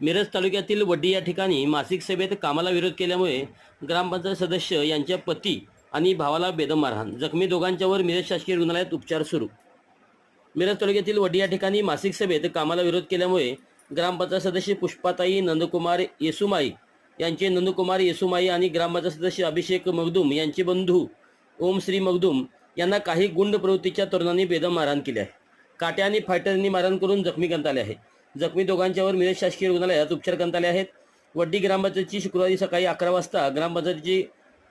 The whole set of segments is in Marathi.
मिरज तालुक्यातील वड्डी या ठिकाणी मासिक सभेत कामाला विरोध केल्यामुळे ग्रामपंचायत सदस्य यांच्या पती आणि भावाला बेदम मारहाण. जखमी दोघांच्यावर मिरज शासकीय रुग्णालयात उपचार सुरू. मिरज तालुक्यातील वड्डी या ठिकाणी मासिक सभेत कामाला विरोध केल्यामुळे ग्रामपंचायत सदस्य पुष्पाताई नंदकुमार येसुमाई यांचे नंदकुमार येसुमाई आणि ग्रामपंचायत सदस्य अभिषेक मगदुम यांचे बंधू ओम श्री मगदूम यांना काही गुंड प्रवृत्तीच्या तरुणांनी बेदम मारहाण केली आहे. काट्या आणि फायटरनी मारण करून जखमी करण्यात आले आहे. जखमी दोघांच्यावर मिरज शासकीय रुग्णालयात उपचार करण्यात आले आहेत. वड्डी ग्रामपंचायतची शुक्रवारी सकाळी अकरा वाजता ग्रामपंचायतीची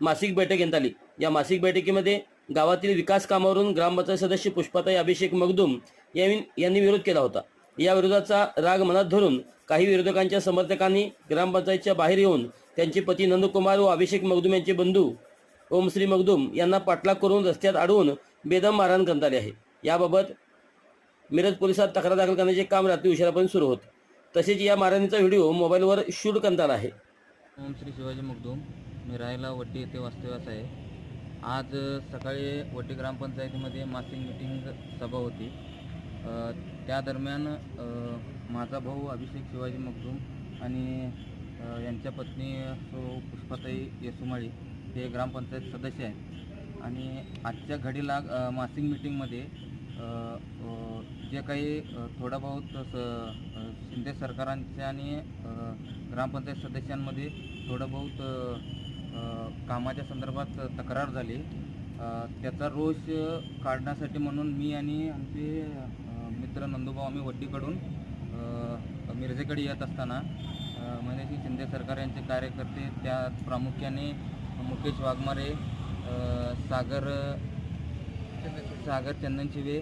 मासिक बैठक घेण्यात आली. या मासिक बैठकीमध्ये गावातील विकास कामावरून ग्रामपंचायत सदस्य पुष्पाताई अभिषेक मगदूम यांनी यांनी विरोध केला होता. या विरोधाचा राग मनात धरून काही विरोधकांच्या समर्थकांनी ग्रामपंचायतच्या बाहेर येऊन त्यांचे पती नंदकुमार व अभिषेक मगदूम यांचे बंधू ओमश्री मगदूम यांना पाठलाग करून रस्त्यात अडवून बेदम मारहाण करण्यात आले आहे. याबाबत मिरज पोलिसात तक्रार दाखल करण्याचे काम रात्री उशिरापर्यंत सुरू होत. तसेच या मारहाणीचा व्हिडिओ मोबाईलवर शूट करण्यात आला आहे. ओम श्री शिवाजी मुगदूम मी राहायला वड्डी येथे वास्तव्यास आहे. आज सकाळी वड्डी ग्रामपंचायतीमध्ये मासिक मिटिंग सभा होती. त्या दरम्यान माझा भाऊ अभिषेक शिवाजी मुगदूम आणि यांच्या पत्नी पुष्पाताई येसुमाळी हे ग्रामपंचायत सदस्य आहेत. आणि आजच्या घडीला मासिक मिटिंगमध्ये जे काही थोडा बहुत स शिंदे सरकारांच्या आणि ग्रामपंचायत सदस्यांमध्ये थोडं बहुत कामाच्या संदर्भात तक्रार झाली. त्याचा रोष काढण्यासाठी म्हणून मी आणि आमचे मित्र नंदूभाऊ आम्ही वड्डीकडून मिरजेकडे येत असताना म्हणजे शिंदे सरकार यांचे कार्यकर्ते त्यात प्रामुख्याने मुकेश वाघमारे सागर सागर चंदनशिवे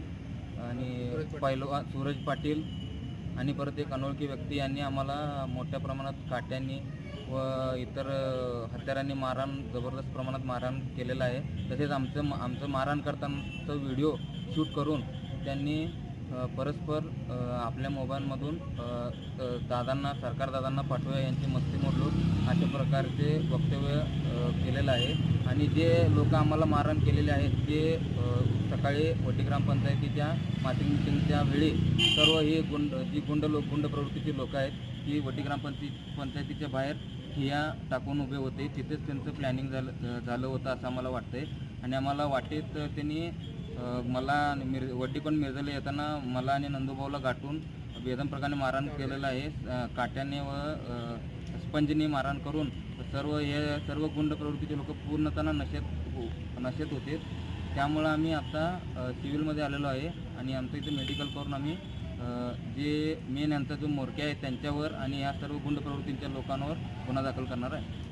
आणि पैलवान सूरज पाटील आणि परत एक अनोळखी व्यक्ती यांनी आम्हाला मोठ्या प्रमाणात काट्यांनी व इतर हत्यारांनी मारहाण जबरदस्त प्रमाणात मारहाण केलेलं आहे. तसेच आमचं आमचं मारहाण करतानाचा व्हिडिओ शूट करून त्यांनी परस्पर आपल्या मोबाईलमधून दादांना सरकार दादांना पाठवूया यांची मस्ती मोडलो अशा प्रकारचे वक्तव्य केलेलं आहे. आणि जे लोक आम्हाला मारहाण केलेले आहेत ते सकाळी वड्डी ग्रामपंचायतीच्या मासिक मिटिंगच्या वेळी सर्व ही गुंड जी गुंड लोक गुंड प्रवृत्तीची लोक आहेत ती वड्डी ग्रामपंचायती पंचायतीच्या बाहेर ठिया टाकून उभे होते. तिथेच त्यांचं प्लॅनिंग झालं झालं होतं असं आम्हाला वाटतंय. आणि आम्हाला वाटेत त्यांनी मला मिर मिर पण मिरजले येताना मला आणि नंदूभाऊला गाठून बेदम प्रकारे मारहाण केलेलं आहे. काट्याने व स्पंजने मारहाण करून सर्व हे सर्व गुंड प्रवृत्तीचे लोक पूर्णतः नशेत हो- नशेत होते. त्यामुळं आम्ही आता सिव्हिलमध्ये आलेलो आहे आणि आमचं इथे मेडिकल करून आम्ही जे मेन यांचा जो मोरके आहे त्यांच्यावर आणि या सर्व गुंड प्रवृत्तींच्या लोकांवर गुन्हा दाखल करणार आहे.